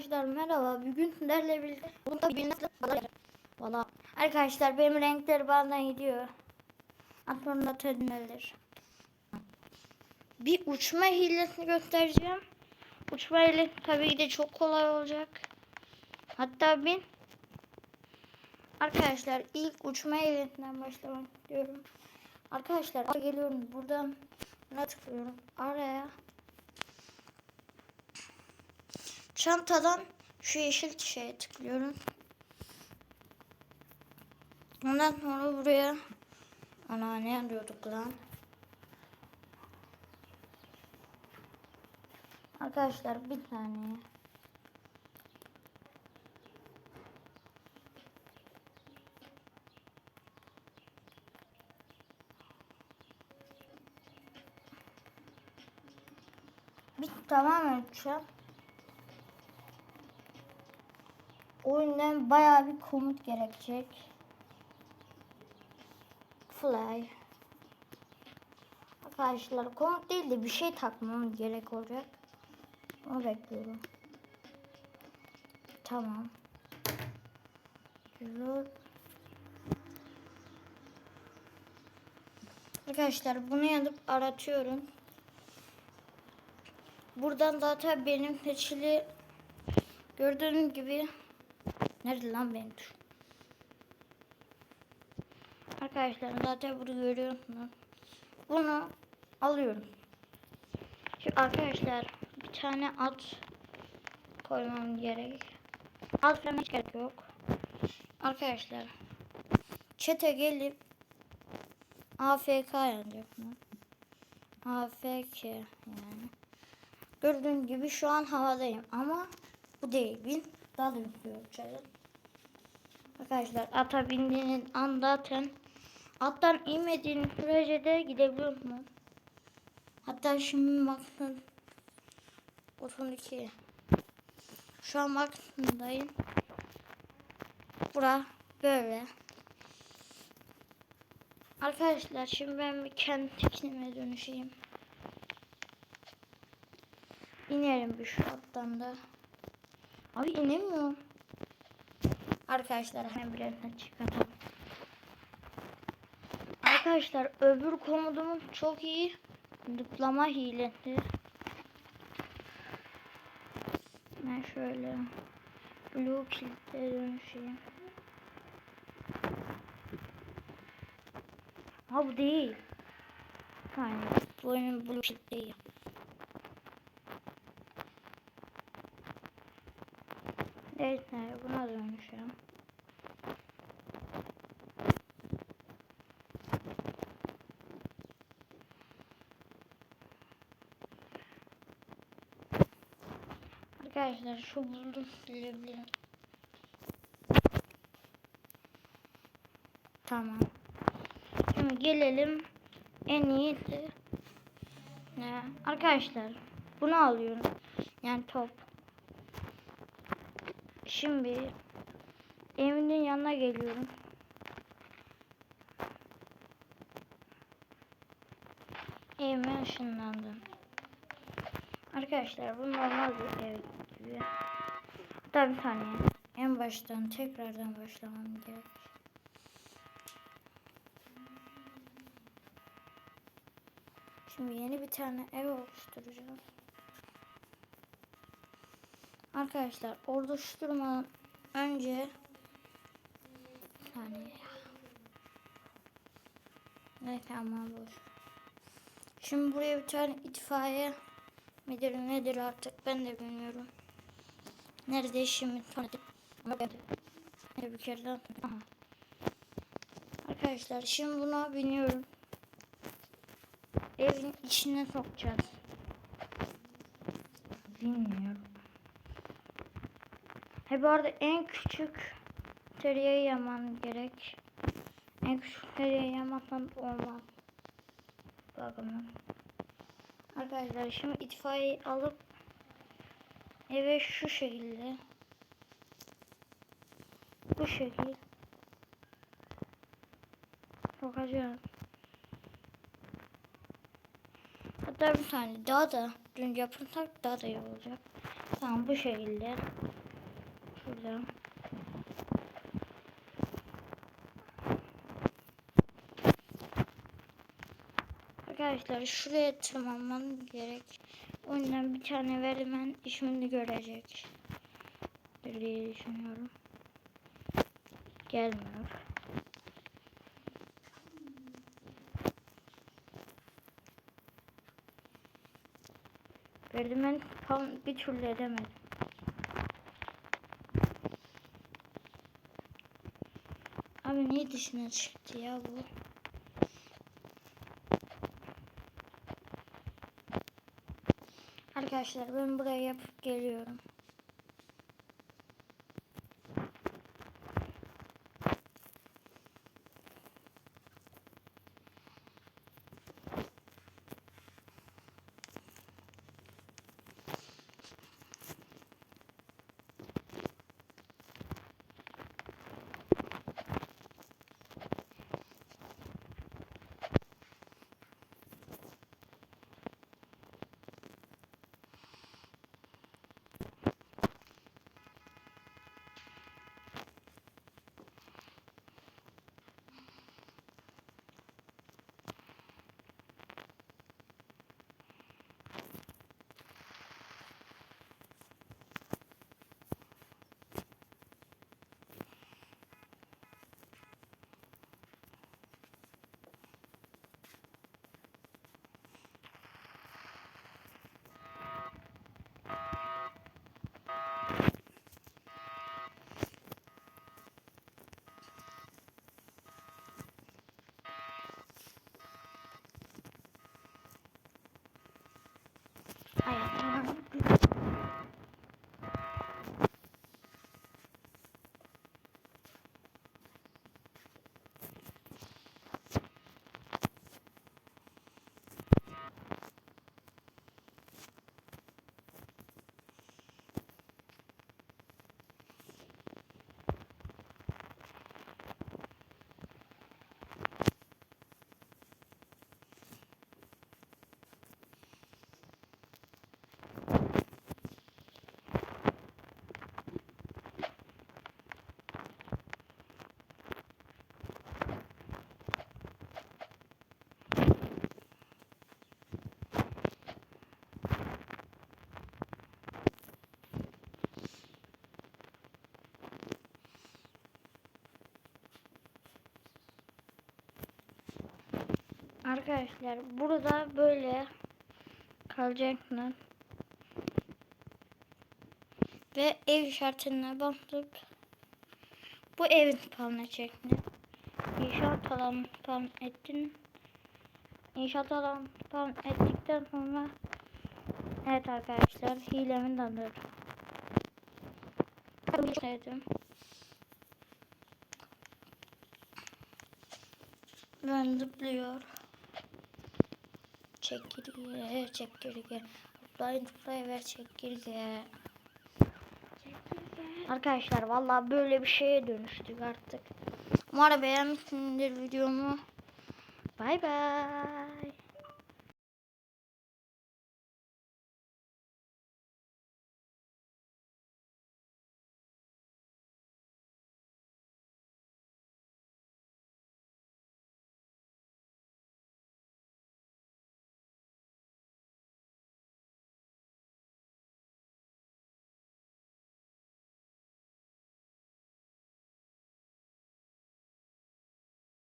Arkadaşlar merhaba. Bugün sizlerle birlikte bunda bir Valla arkadaşlar benim renkler bana gidiyor. Aklımda tedmelir. Bir uçma hilesini göstereceğim. Uçma hile tabii ki de çok kolay olacak. Hatta bin Arkadaşlar ilk uçma hilesinden başlamak istiyorum. Arkadaşlar geliyorum buradan ne tıklıyorum araya Çantadan şu yeşil şeye tıklıyorum. Ondan sonra buraya ana ne arıyorduk lan? Arkadaşlar bir saniye. Bir tamamen uçacağım. oyundan bayağı bir komut gerekecek. Fly. Arkadaşlar komut değil de bir şey takmam gerek olacak. Onu bekliyorum. Tamam. Güzel. Arkadaşlar bunu yazıp aratıyorum. Buradan zaten benim seçili gördüğünüz gibi Nerede lan benim tuş? Arkadaşlar zaten bunu görüyorsunuz. Bunu alıyorum. Şimdi arkadaşlar bir tane at koymam gerek. At falan hiç gerek yok. Arkadaşlar çete gelip AFK yazacak mı? AFK yani. Gördüğün gibi şu an havadayım ama bu değil. Bin daha da yüklüyor uçarım. Arkadaşlar ata bindiğiniz an zaten attan inmediğiniz sürece de gidebiliyorsunuz. Hatta şimdi bakın 32 şu an maksimumdayım. Bura böyle. Arkadaşlar şimdi ben bir kendi teknime dönüşeyim. İnerim bir şu alttan da. Abi inemiyorum. Arkadaşlar hemen birazdan çıkartalım. Arkadaşlar öbür komutumuz çok iyi. Zıplama hilesi. Ben şöyle blue kilitle dönüşeyim. Ha bu değil. Aynen. Bu oyunun blue kilit değil. Evet, buna dönüşelim. Arkadaşlar şu buldum silebilirim. Tamam. Şimdi gelelim en iyisi. Ne? Arkadaşlar bunu alıyorum. Yani top. Şimdi evinin yanına geliyorum. Evime ışınlandım. Arkadaşlar bu normal bir ev gibi. Hatta bir saniye. En baştan tekrardan başlamam gerek. Şimdi yeni bir tane ev oluşturacağım. Arkadaşlar oluşturmadan önce hani ne tamam boş. Şimdi buraya bir tane itfaiye midir nedir artık ben de bilmiyorum. Nerede şimdi tanıdık. Arkadaşlar şimdi buna biniyorum. Evin içine sokacağız. Bilmiyorum. He bu arada en küçük teriye yaman gerek. En küçük teriye yamazsan olmaz. Bakın. Arkadaşlar şimdi itfaiye alıp eve şu şekilde bu şekilde sokacağım. Hatta bir tane daha da dün yapırsak daha da iyi olacak. Tamam bu şekilde. Şuradan. Arkadaşlar şuraya tırmanmam gerek. O yüzden bir tane vermen işimini görecek. diye düşünüyorum. Gelmiyor. Verdimen tam bir türlü edemedim. Niye dışına çıktı ya bu? Arkadaşlar ben buraya yapıp geliyorum. Arkadaşlar burada böyle kalacaklar. Ve ev işaretine basıp bu evin spawn çekti. İnşaat alanı spawn ettin. İnşaat alanı spawn ettikten sonra Evet arkadaşlar hilemin adı. Dedim. Ben zıplıyor. Çekirge, çekirge. Zıplayın zıplayın ver çekirge. Arkadaşlar vallahi böyle bir şeye dönüştük artık. Umarım beğenmişsinizdir videomu. Bay bay.